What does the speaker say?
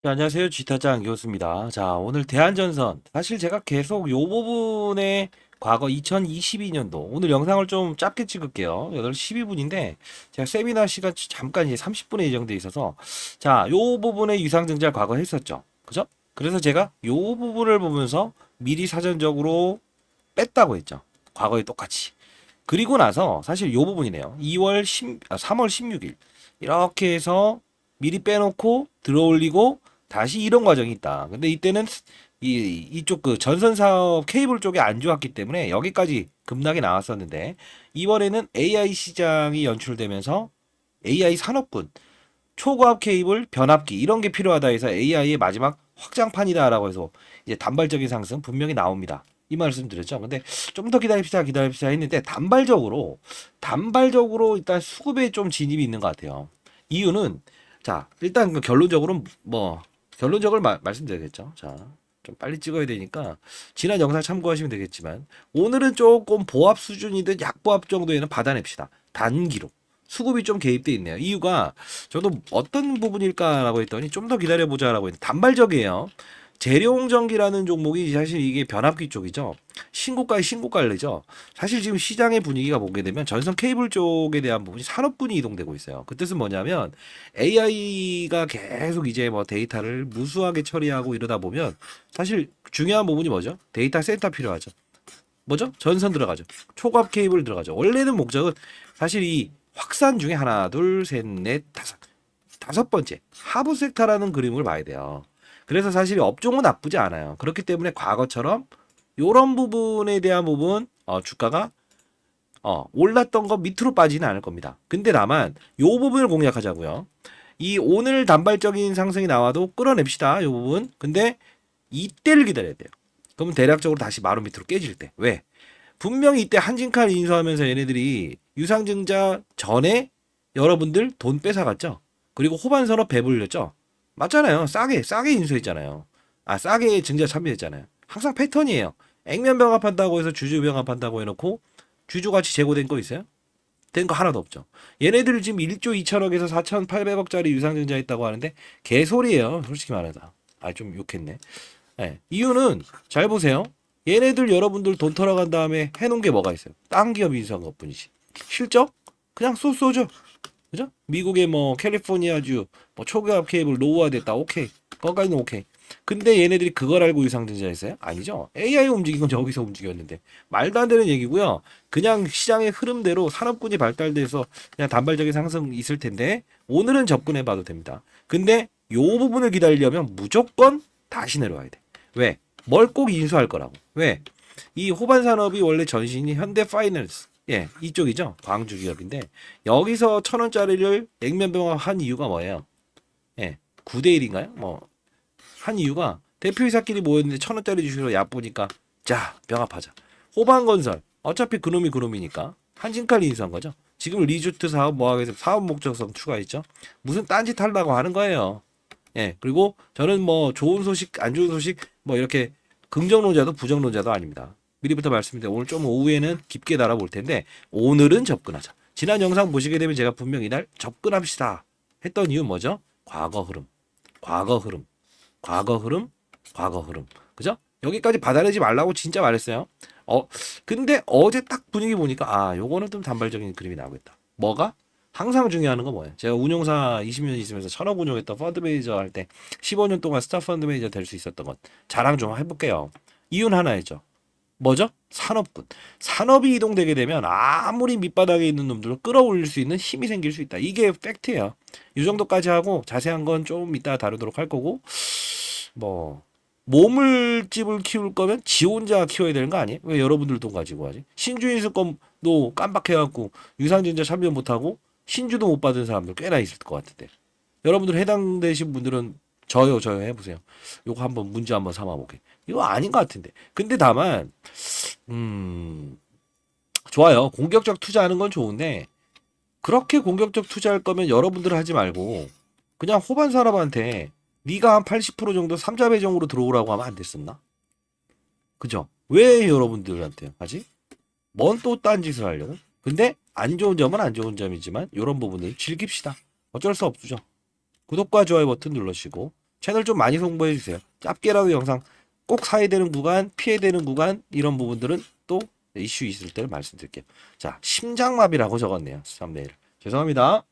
네, 안녕하세요. 지타장 교수입니다. 자, 오늘 대한전선. 사실 제가 계속 요 부분에 과거 2022년도, 오늘 영상을 좀 짧게 찍을게요. 8시 12분인데, 제가 세미나 시간 잠깐 이제 30분에 예정돼 있어서, 자, 요 부분에 유상증자 과거 했었죠. 그죠? 그래서 제가 요 부분을 보면서 미리 사전적으로 뺐다고 했죠. 과거에 똑같이. 그리고 나서 사실 요 부분이네요. 2월 10, 아, 3월 16일. 이렇게 해서 미리 빼놓고 들어올리고 다시 이런 과정이 있다. 근데 이때는 이 이쪽 그 전선 사업 케이블 쪽이 안 좋았기 때문에 여기까지 급락이 나왔었는데 이번에는 AI 시장이 연출되면서 AI 산업군 초고압 케이블 변압기 이런 게 필요하다 해서 AI의 마지막 확장판이다라고 해서 이제 단발적인 상승 분명히 나옵니다. 이 말씀 드렸죠. 근데 좀 더 기다립시다, 기다립시다 했는데 단발적으로 단발적으로 일단 수급에 좀 진입이 있는 것 같아요. 이유는 자 일단 그 결론적으로 뭐 결론적으로 마- 말씀드리겠죠. 자, 좀 빨리 찍어야 되니까 지난 영상 참고하시면 되겠지만 오늘은 조금 보합 수준이든 약보합 정도에는 받아냅시다. 단기로. 수급이 좀 개입돼 있네요. 이유가 저도 어떤 부분일까라고 했더니 좀 더 기다려보자라고 했는데 단발적이에요. 재룡전기라는 종목이 사실 이게 변압기 쪽이죠. 신고가에 신고가를 내죠. 사실 지금 시장의 분위기가 보게 되면 전선 케이블 쪽에 대한 부분이 산업분이 이동되고 있어요. 그 뜻은 뭐냐면 AI가 계속 이제 뭐 데이터를 무수하게 처리하고 이러다 보면 사실 중요한 부분이 뭐죠? 데이터 센터 필요하죠. 뭐죠? 전선 들어가죠. 초과압 케이블 들어가죠. 원래는 목적은 사실 이 확산 중에 하나, 둘, 셋, 넷, 다섯. 다섯 번째, 하부 섹터라는 그림을 봐야 돼요. 그래서 사실 업종은 나쁘지 않아요. 그렇기 때문에 과거처럼 요런 부분에 대한 부분 어, 주가가 어, 올랐던 거 밑으로 빠지는 않을 겁니다. 근데 다만 요 부분을 공략하자고요. 이 오늘 단발적인 상승이 나와도 끌어냅시다. 요 부분. 근데 이때를 기다려야 돼요. 그러면 대략적으로 다시 마루 밑으로 깨질 때. 왜? 분명히 이때 한진칼 인수하면서 얘네들이 유상증자 전에 여러분들 돈 뺏어갔죠. 그리고 호반 산업 배불렸죠. 맞잖아요. 싸게 싸게 인수했잖아요. 아 싸게 증자 참여했잖아요. 항상 패턴이에요. 액면 병합한다고 해서 주주 병합한다고 해놓고 주주같이 재고된 거 있어요? 된 거 하나도 없죠. 얘네들 지금 1조 2천억에서 4,800억짜리 유상증자 했다고 하는데 개소리예요. 솔직히 말해서. 아 좀 욕했네. 예, 이유는 잘 보세요. 얘네들 여러분들 돈 털어간 다음에 해놓은 게 뭐가 있어요? 딴 기업 인수한 것 뿐이지. 실적? 그냥 쏘쏘죠. 그죠? 미국의 뭐 캘리포니아주 뭐 초기압 케이블 노후화됐다. 오케이. 거기까지는 오케이. 근데 얘네들이 그걸 알고 유상증자했어요? 아니죠. AI 움직인 건 저기서 움직였는데 말도 안 되는 얘기고요. 그냥 시장의 흐름대로 산업군이 발달돼서 그냥 단발적인 상승 있을 텐데 오늘은 접근해 봐도 됩니다. 근데 요 부분을 기다리려면 무조건 다시 내려와야 돼. 왜? 뭘 꼭 인수할 거라고. 왜? 이 호반 산업이 원래 전신이 현대 파이낸스 예, 이쪽이죠. 광주 기업인데 여기서 천 원짜리를 액면 병합한 이유가 뭐예요? 예, 9대 1인가요? 뭐 한 이유가 대표이사끼리 모였는데 천 원짜리 주시러 얕보니까 자 병합하자. 호반건설 어차피 그놈이 그놈이니까 한진칼 인수한 거죠. 지금 리조트 사업 뭐 하겠어 사업 목적성 추가했죠. 무슨 딴짓 하려고 하는 거예요. 예, 그리고 저는 뭐 좋은 소식, 안 좋은 소식, 뭐 이렇게 긍정론자도 부정론자도 아닙니다. 미리부터 말씀드려 오늘 좀 오후에는 깊게 달아볼 텐데 오늘은 접근하자. 지난 영상 보시게 되면 제가 분명 이날 접근합시다 했던 이유 뭐죠? 과거 흐름, 과거 흐름, 과거 흐름, 과거 흐름. 그죠? 여기까지 받아내지 말라고 진짜 말했어요. 어, 근데 어제 딱 분위기 보니까 아, 요거는 좀 단발적인 그림이 나오겠다. 뭐가? 항상 중요한 건 뭐예요? 제가 운용사 20년 있으면서 천억 운용했던 펀드 매니저 할 때 15년 동안 스타 펀드 매니저 될 수 있었던 것 자랑 좀 해볼게요. 이유는 하나였죠. 뭐죠? 산업군. 산업이 이동되게 되면 아무리 밑바닥에 있는 놈들을 끌어올릴 수 있는 힘이 생길 수 있다. 이게 팩트예요. 이 정도까지 하고 자세한 건 좀 이따 다루도록 할 거고 뭐 모물집을 키울 거면 지 혼자 키워야 되는 거 아니에요? 왜 여러분들 돈 가지고 하지? 신주인수 건도 깜빡해갖고 유상증자 참여 못하고 신주도 못 받은 사람들 꽤나 있을 것 같은데 여러분들 해당되신 분들은 저요 저요 해보세요. 요거 한번 문제 한번 삼아볼게. 이거 아닌 것 같은데. 근데 다만 음 좋아요. 공격적 투자하는 건 좋은데 그렇게 공격적 투자할 거면 여러분들 하지 말고 그냥 호반 산업한테 네가 한 80% 정도 삼자 배정으로 들어오라고 하면 안 됐었나? 그죠? 왜 여러분들한테 하지? 뭔 또 딴 짓을 하려고? 근데 안 좋은 점은 안 좋은 점이지만 이런 부분을 즐깁시다. 어쩔 수 없죠. 구독과 좋아요 버튼 눌러주시고 채널 좀 많이 홍보해 주세요. 짧게라도 영상 꼭 사야 되는 구간, 피해야 되는 구간 이런 부분들은 또 이슈 있을 때 말씀드릴게요. 자, 심장마비라고 적었네요. 썸네일. 죄송합니다.